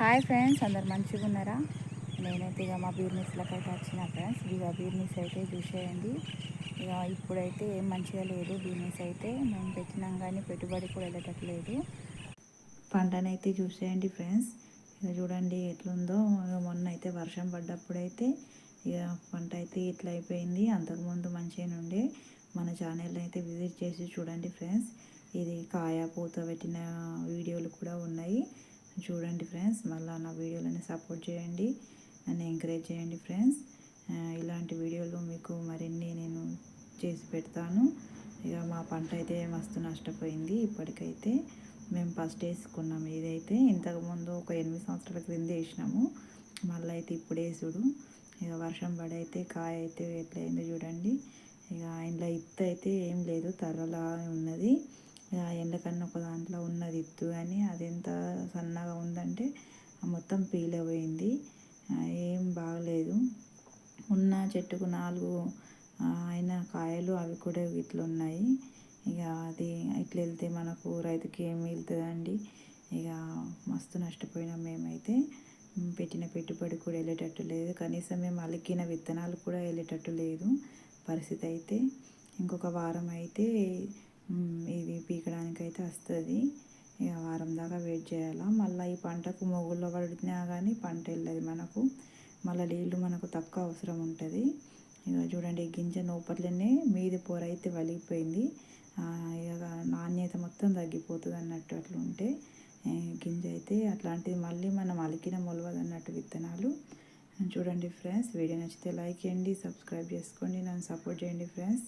Hi friends అందరు మంచిగా ఉన్నారా? నేనైతే ఇక మా బీర్నీస్లకు అయితే వచ్చిన ఫ్రెండ్స్ ఇక బీర్నీస్ అయితే చూసేయండి. ఇక ఇప్పుడైతే ఏం మంచిగా లేదు. బీర్నీస్ అయితే మేము పెట్టినాం కానీ పెట్టుబడి కూడా వెళ్ళేటట్లేదు. పంటనైతే చూసేయండి ఫ్రెండ్స్ ఇక చూడండి ఎట్లుందో. ఇక మొన్న అయితే వర్షం పడ్డప్పుడైతే ఇక పంట అయితే ఇట్లా అయిపోయింది. అంతకుముందు మంచిగా ఉండే. మన ఛానల్ అయితే విజిట్ చేసి చూడండి ఫ్రెండ్స్ ఇది కాయ పూత పెట్టిన వీడియోలు చూడండి ఫ్రెండ్స్. మళ్ళీ నా వీడియోలని సపోర్ట్ చేయండి. నన్ను ఎంకరేజ్ చేయండి ఫ్రెండ్స్. ఇలాంటి వీడియోలు మీకు మరిన్ని నేను చేసి పెడతాను. ఇక మా పంట అయితే మస్తు నష్టపోయింది ఇప్పటికైతే. మేము ఫస్ట్ వేసుకున్నాం ఇదైతే. ఇంతకుముందు ఒక ఎనిమిది సంవత్సరాల క్రింద వేసినాము. మళ్ళీ అయితే ఇప్పుడు వేసుడు. ఇక వర్షం పడి అయితే కాయ అయితే ఎట్లయిందో చూడండి. ఇక ఇంట్లో ఇత్తు అయితే ఏం లేదు తర్రలా ఉన్నది. ఎండకన్నా ఒక దాంట్లో ఉన్నది ఇత్తు కానీ అది ఎంత సన్నగా ఉందంటే మొత్తం పీలపోయింది ఏం బాగలేదు. ఉన్న చెట్టుకు నాలుగు అయిన కాయలు అవి కూడా ఇట్లా ఉన్నాయి ఇక అది ఇట్లా వెళ్తే మనకు రైతుకి ఏం మిగులుతుందండి? ఇక మస్తు నష్టపోయినాం మేమైతే. పెట్టిన పెట్టుబడి కూడా వెళ్ళేటట్టు లేదు. కనీసం మేము అలికిన విత్తనాలు కూడా వెళ్ళేటట్టు లేదు పరిస్థితి అయితే. ఇంకొక వారం అయితే అయితే వస్తుంది. ఇక వారం దాకా వెయిట్ చేయాలా. మళ్ళీ ఈ పంటకు మొగుల్లో పడినా కానీ పంట వెళ్ళదు మనకు. మళ్ళీ నీళ్ళు మనకు తక్కువ అవసరం ఉంటుంది. ఇక చూడండి గింజ నూపట్లనే మీది పొర అయితే వలిగిపోయింది. ఇక నాణ్యత మొత్తం తగ్గిపోతుంది అన్నట్టు అట్లా ఉంటే గింజ అయితే అట్లాంటిది మళ్ళీ మనం అలికిన మొలవదు అన్నట్టు విత్తనాలు. చూడండి ఫ్రెండ్స్ వీడియో నచ్చితే లైక్ చేయండి సబ్స్క్రైబ్ చేసుకోండి నన్ను సపోర్ట్ చేయండి ఫ్రెండ్స్.